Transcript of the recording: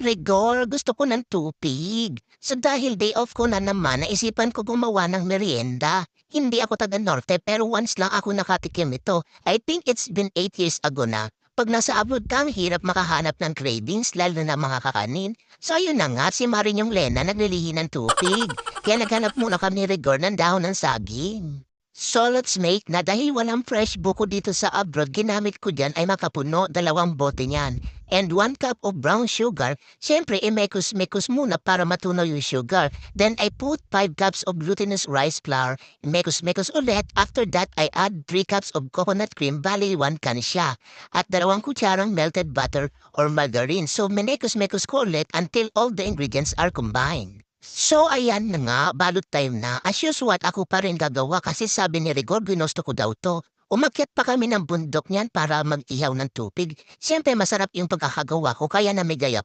Rigor, gusto ko ng tupig. So dahil day off ko na naman, naisipan ko gumawa ng merienda. Hindi ako taga Norte pero once lang ako nakatikim ito. I think it's been 8 years ago na. Pag nasa abroad ka, hirap makahanap ng cravings, lalo na mga kakanin. So ayun na nga, si Marinyong Lena naglilihi ng tupig. Kaya naghanap muna kami ni Rigor ng dahon ng saging. So let's make na dahil walang fresh buko dito sa abroad, ginamit ko dyan ay makapuno dalawang bote niyan. And one cup of brown sugar, syempre imekos-mekos muna para matunaw yung sugar. Then I put 5 cups of glutinous rice flour, imekos-mekos ulit. After that, I add 3 cups of coconut cream, bali 1 can siya. At dalawang kutsarang melted butter or margarine. So menekos-mekos ko ulit until all the ingredients are combined. So ayan na nga, balot time na. As usual, ako pa rin gagawa kasi sabi ni Rigor, ginusto ko daw to. Umakyat pa kami ng bundok niyan para mag-ihaw ng tubig. Siyempre masarap yung pagkakagawa ko kaya namigay